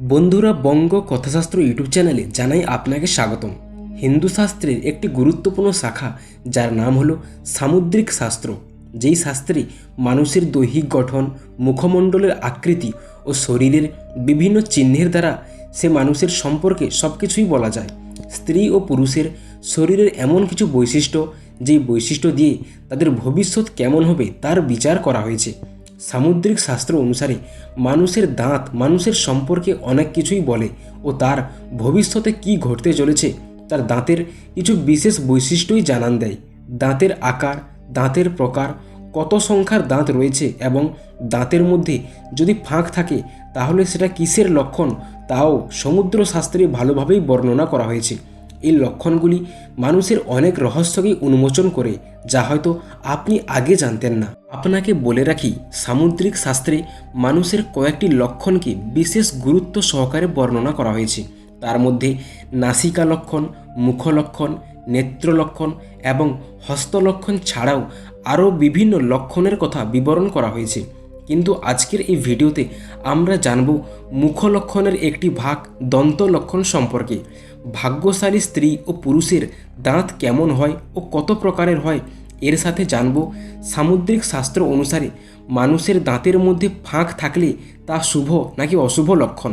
বন্ধুরা বঙ্গ কথাশাস্ত্র ইউটিউব চ্যানেলে জানাই আপনাকে স্বাগতম। হিন্দু শাস্ত্রের একটি গুরুত্বপূর্ণ শাখা, যার নাম হলো সামুদ্রিক শাস্ত্র। যেই শাস্ত্রে মানুষের দৈহিক গঠন, মুখমণ্ডলের আকৃতি ও শরীরের বিভিন্ন চিহ্নের দ্বারা সে মানুষের সম্পর্কে সব কিছুই বলা যায়। স্ত্রী ও পুরুষের শরীরের এমন কিছু বৈশিষ্ট্য, যেই বৈশিষ্ট্য দিয়ে তাদের ভবিষ্যৎ কেমন হবে তার বিচার করা হয়েছে। সামুদ্রিক শাস্ত্র অনুসারে মানুষের দাঁত মানুষের সম্পর্কে অনেক কিছুই বলে ও তার ভবিষ্যতে কি ঘটতে চলেছে তার দাঁতের কিছু বিশেষ বৈশিষ্ট্যই জানান দেয়। দাঁতের আকার, দাঁতের প্রকার, কত সংখ্যার দাঁত রয়েছে এবং দাঁতের মধ্যে যদি ফাঁক থাকে তাহলে সেটা কিসের লক্ষণ তাও সমুদ্র শাস্ত্রে ভালোভাবেই বর্ণনা করা হয়েছে। এই লক্ষণগুলি মানুষের অনেক রহস্যকেই উন্মোচন করে, যা হয়তো আপনি আগে জানতেন না। আপনাকে বলে রাখি, সামুদ্রিক শাস্ত্রে মানুষের কয়েকটি লক্ষণকে বিশেষ গুরুত্ব সহকারে বর্ণনা করা হয়েছে। তার মধ্যে নাসিকা লক্ষণ, মুখ লক্ষণ এবং হস্তলক্ষণ ছাড়াও আরও বিভিন্ন লক্ষণের কথা বিবরণ করা হয়েছে। কিন্তু আজকের এই ভিডিওতে আমরা জানব মুখ লক্ষণের একটি ভাগ দন্ত লক্ষণ সম্পর্কে। ভাগ্যশালী স্ত্রী ও পুরুষের দাঁত কেমন হয় ও কত প্রকারের হয়, এর সাথে জানব। সামুদ্রিক শাস্ত্র অনুসারে মানুষের দাঁতের মধ্যে ফাঁক থাকলে তা শুভ নাকি অশুভ লক্ষণ?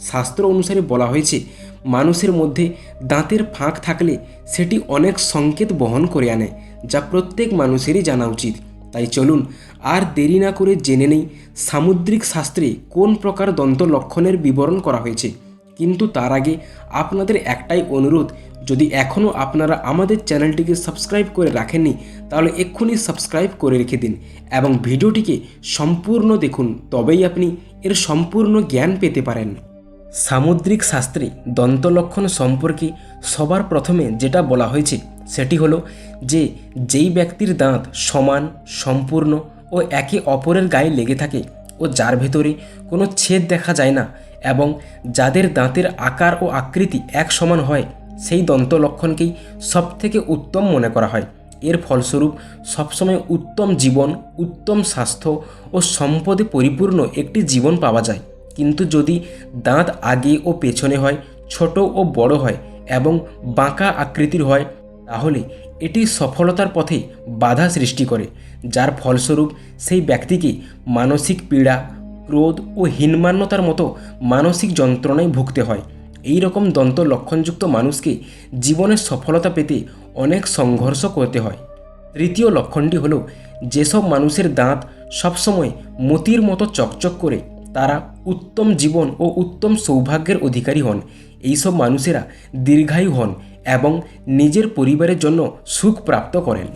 শাস্ত্র অনুসারে বলা হয়েছে, মানুষের মধ্যে দাঁতের ফাঁক থাকলে সেটি অনেক সংকেত বহন করে আনে, যা প্রত্যেক মানুষেরই জানা উচিত। তাই চলুন আর দেরি না করে জেনে নেই সামুদ্রিক শাস্ত্রে কোন প্রকার দন্ত লক্ষণের বিবরণ করা হয়েছে। কিন্তু তার আগে আপনাদের একটাই অনুরোধ, যদি এখনও আপনারা আমাদের চ্যানেলটিকে সাবস্ক্রাইব করে রাখেননি, তাহলে এক্ষুনি সাবস্ক্রাইব করে রেখে দিন এবং ভিডিওটিকে সম্পূর্ণ দেখুন, তবেই আপনি এর সম্পূর্ণ জ্ঞান পেতে পারেন। সামুদ্রিক শাস্ত্রে দন্তলক্ষণ সম্পর্কে সবার প্রথমে যেটা বলা হয়েছে, সেটি হলো যে যেই ব্যক্তির দাঁত সমান, সম্পূর্ণ ও একে অপরের গায়ে লেগে থাকে ও যার ভেতরে কোনো ছেদ দেখা যায় না এবং যাদের দাঁতের আকার ও আকৃতি এক সমান হয়, সেই দন্ত দন্তলক্ষণকেই সবথেকে উত্তম মনে করা হয়। এর ফলস্বরূপ সবসময় উত্তম জীবন, উত্তম স্বাস্থ্য ও সম্পদে পরিপূর্ণ একটি জীবন পাওয়া যায়। কিন্তু যদি দাঁত আগে ও পেছনে হয়, ছোট ও বড় হয় এবং বাঁকা আকৃতির হয়, তাহলে এটি সফলতার পথে বাধা সৃষ্টি করে, যার ফলস্বরূপ সেই ব্যক্তিকে মানসিক পীড়া ক্রোধ ও হীনমান্যতার মতো মানসিক যন্ত্রণায় ভুগতে হয়। এই রকম দন্ত লক্ষণযুক্ত মানুষকে জীবনের সফলতা পেতে অনেক সংঘর্ষ করতে হয়। তৃতীয় লক্ষণটি হলো, যেসব মানুষের দাঁত সবসময় মতির মতো চকচক করে, তারা উত্তম জীবন ও উত্তম সৌভাগ্যের অধিকারী হন। এইসব মানুষেরা দীর্ঘায়ু হন এবং নিজের পরিবারের জন্য সুখ প্রাপ্ত করেন।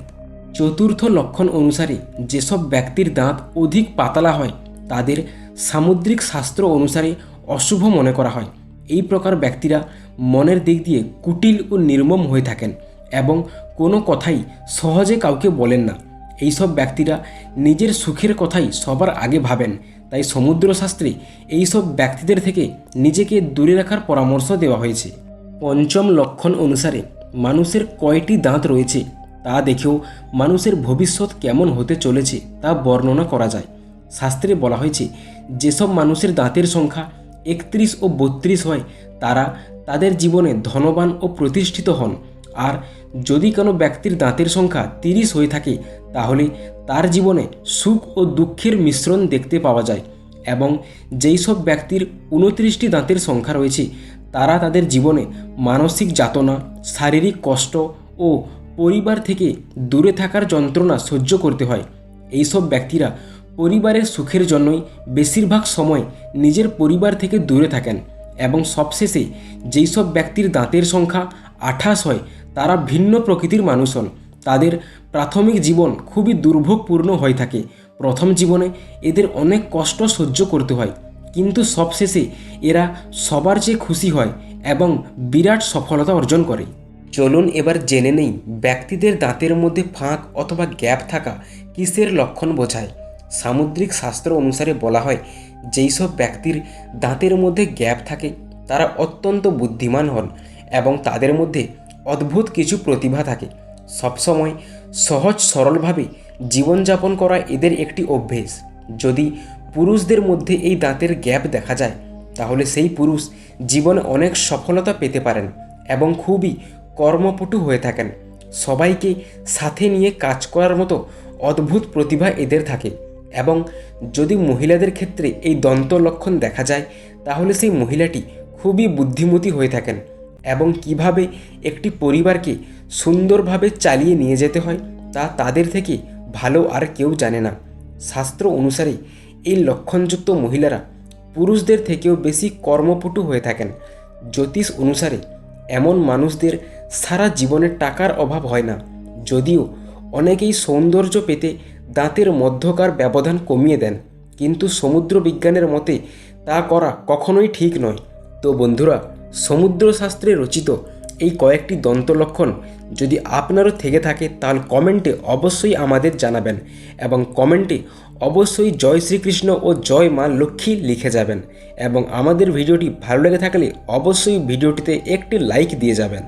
চতুর্থ লক্ষণ অনুসারে, যেসব ব্যক্তির দাঁত অধিক পাতলা হয় তাদের সামুদ্রিক শাস্ত্র অনুসারে অশুভ মনে করা হয়। এই প্রকার ব্যক্তিরা মনের দিক দিয়ে কুটিল ও নির্মম হয়ে থাকেন এবং কোনো কথাই সহজে কাউকে বলেন না। এইসব ব্যক্তিরা নিজের সুখের কথাই সবার আগে ভাবেন। তাই সমুদ্র সমুদ্রশাস্ত্রে এইসব ব্যক্তিদের থেকে নিজেকে দূরে রাখার পরামর্শ দেওয়া হয়েছে। পঞ্চম লক্ষণ অনুসারে মানুষের কয়টি দাঁত রয়েছে তা দেখেও মানুষের ভবিষ্যৎ কেমন হতে চলেছে তা বর্ণনা করা যায়। শাস্ত্রে বলা হয়েছে, যেসব মানুষের দাঁতের সংখ্যা একত্রিশ ও বত্রিশ হয়, তারা তাদের জীবনে ধনবান ও প্রতিষ্ঠিত হন। আর যদি কোনো ব্যক্তির দাঁতের সংখ্যা তিরিশ হয়ে থাকে, তাহলে তার জীবনে সুখ ও দুঃখের মিশ্রণ দেখতে পাওয়া যায় এবং যেই সব ব্যক্তির উনত্রিশটি দাঁতের সংখ্যা রয়েছে, তারা তাদের জীবনে মানসিক যাতনা, শারীরিক কষ্ট ও পরিবার থেকে দূরে থাকার যন্ত্রণা সহ্য করতে হয়। এইসব ব্যক্তিরা পরিবারের সুখের জন্যই বেশিরভাগ সময় নিজের পরিবার থেকে দূরে থাকেন এবং সবশেষে যেই সব ব্যক্তির দাঁতের সংখ্যা আঠাশ হয়, তারা ভিন্ন প্রকৃতির মানুষ হন। তাদের প্রাথমিক জীবন খুবই দুর্ভোগপূর্ণ হয়ে থাকে। প্রথম জীবনে এদের অনেক কষ্ট সহ্য করতে হয়, কিন্তু সবশেষে এরা সবার চেয়ে খুশি হয় এবং বিরাট সফলতা অর্জন করে। চলুন এবার জেনে নেই, ব্যক্তিদের দাঁতের মধ্যে ফাঁক অথবা গ্যাপ থাকা কিসের লক্ষণ বোঝায়। সামুদ্রিক শাস্ত্র অনুসারে বলা হয় যেই সব ব্যক্তির দাঁতের মধ্যে গ্যাপ থাকে, তারা অত্যন্ত বুদ্ধিমান হন এবং তাদের মধ্যে অদ্ভুত কিছু প্রতিভা থাকে। সবসময় সহজ সরলভাবে জীবনযাপন করা এদের একটি অভ্যেস। যদি পুরুষদের মধ্যে এই দাঁতের গ্যাপ দেখা যায়, তাহলে সেই পুরুষ জীবনে অনেক সফলতা পেতে পারেন এবং খুবই কর্মপটু হয়ে থাকেন। সবাইকে সাথে নিয়ে কাজ করার মতো অদ্ভুত প্রতিভা এদের থাকে। এবং যদি মহিলাদের ক্ষেত্রে এই দন্ত লক্ষণ দেখা যায়, তাহলে সেই মহিলাটি খুবই বুদ্ধিমতী হয়ে থাকেন এবং কীভাবে একটি পরিবারকে সুন্দরভাবে চালিয়ে নিয়ে যেতে হয়, তা তাদের থেকে ভালো আর কেউ জানে না। শাস্ত্র অনুসারে এই লক্ষণযুক্ত মহিলারা পুরুষদের থেকেও বেশি কর্মপটু হয়ে থাকেন। জ্যোতিষ অনুসারে এমন মানুষদের সারা জীবনে টাকার অভাব হয় না, যদিও অনেকেই সৌন্দর্য পেতে দাঁতের মধ্যকার ব্যবধান কমিয়ে দেন। কিন্তু সমুদ্র বিজ্ঞানের মতে তা করা কখনোই ঠিক নয়। তো বন্ধুরা সমুদ্র শাস্ত্রে রচিত এই কয়েকটি দন্তলক্ষণ যদি আপনারও থেকে থাকে, তাহলে কমেন্টে অবশ্যই আমাদের জানাবেন এবং কমেন্টে অবশ্যই জয় শ্রীকৃষ্ণ ও জয় মা লক্ষ্মী লিখে যাবেন এবং আমাদের ভিডিওটি ভালো লেগে থাকলে অবশ্যই ভিডিওটিতে একটি লাইক দিয়ে যাবেন।